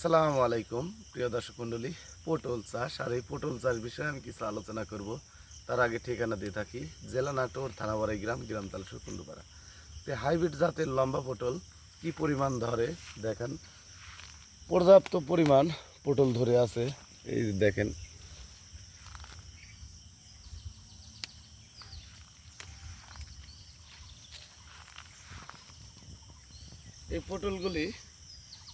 আসসালামু আলাইকুম, প্রিয় দর্শক মণ্ডলী। পটল চাষ, আর এই পটল চাষ বিষয়ে আমি কিছু আলোচনা করব। তার আগে ঠিকানা দিয়ে থাকি, জেলা নাটোর, থানাবাড়ি গ্রাম গ্রাম তালসুর কুন্ডুপাড়া তো হাইব্রিড জাতের লম্বা পটল কি পরিমাণ ধরে? দেখেন, পর্যাপ্ত পরিমাণ পটল ধরে আছে। এই দেখেন। এই পটলগুলি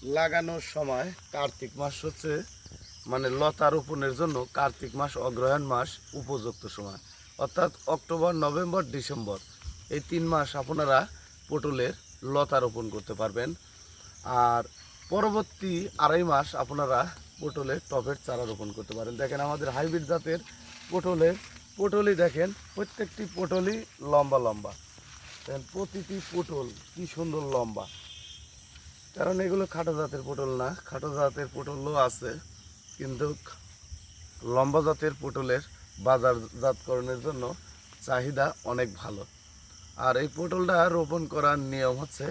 লাগানোর সময় কার্তিক মাস হচ্ছে মানে লতা রোপণের জন্য কার্তিক মাস, অগ্রহায়ণ মাস উপযুক্ত সময়। অর্থাৎ অক্টোবর, নভেম্বর, ডিসেম্বর। এই তিন মাস আপনারা পটলের লতা রোপণ করতে পারবেন। আর পরবর্তী আড়াই মাস আপনারা পটলের টবের চারা রোপণ করতে পারেন। দেখেন আমাদের হাইব্রিড জাতের পটলের, পটলই দেখেন, প্রত্যেকটি পটলই লম্বা লম্বা। দেখেন প্রতিটি পটল কি সুন্দর লম্বা। কারণ এগুলো খাটো জাতের পটল না, খাটো জাতের পটলও আছে, কিন্তু লম্বা জাতের পটলের বাজারজাতকরণের জন্য চাহিদা অনেক ভালো। আর এই পটলটা রোপণ করার নিয়ম হচ্ছে,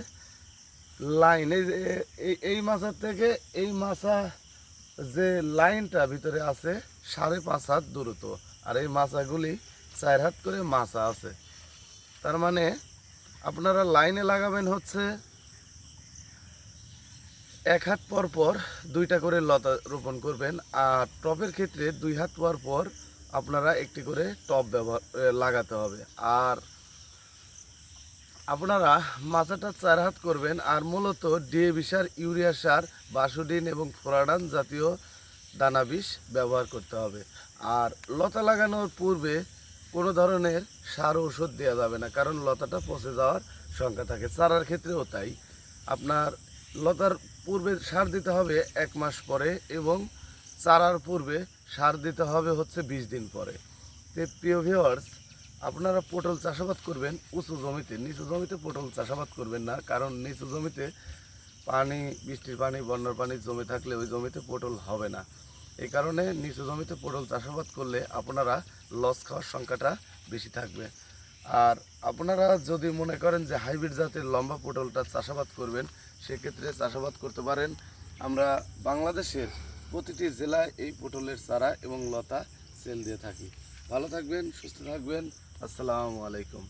লাইন এই এই মাছার থেকে এই মাছা যে লাইনটা ভিতরে আছে সাড়ে পাঁচ হাত দূরত্ব, আর এই মাছাগুলি চার হাত করে মাছা আছে। তার মানে আপনারা লাইনে লাগাবেন হচ্ছে এক হাত পর পর দুইটা করে লতা রোপণ করবেন আর টবের ক্ষেত্রে দুই হাত পর পর আপনারা একটি করে টব ব্যবহার লাগাতে হবে। আর আপনারা মাচাটা চার হাত করবেন আর মূলত ডিএবি সার ইউরিয়া সার, বাসুডিন এবং ফোরাডান জাতীয় দানা বিষ ব্যবহার করতে হবে। আর লতা লাগানোর পূর্বে কোনো ধরনের সার ওষুধ দেওয়া যাবে না, কারণ লতাটা পচে যাওয়ার সংখ্যা থাকে। চারার ক্ষেত্রেও তাই। আপনার লতার পূর্বে সার দিতে হবে এক মাস পরে এবং চারার পূর্বে সার দিতে হবে হচ্ছে বিশ দিন পরে। তো প্রিয় ভিওয়ার্স আপনারা পটল চাষাবাদ করবেন উঁচু জমিতে, নিচু জমিতে পটল চাষাবাদ করবেন না, কারণ নিচু জমিতে পানি, বৃষ্টির পানি, বন্যার পানি জমে থাকলে ওই জমিতে পটল হবে না। এই কারণে নিচু জমিতে পটল চাষাবাদ করলে আপনারা লস খাওয়ার সংখ্যাটা বেশি থাকবে। আর আপনারা যদি মনে করেন যে হাইব্রিড জাতের লম্বা পটলটা চাষাবাদ করবেন, সেক্ষেত্রে চাষাবাদ করতে পারেন। আমরা বাংলাদেশের প্রতিটি জেলায় এই পটলের চারা এবং লতা সেল দিয়ে থাকি। ভালো থাকবেন, সুস্থ থাকবেন। আসসালামু আলাইকুম।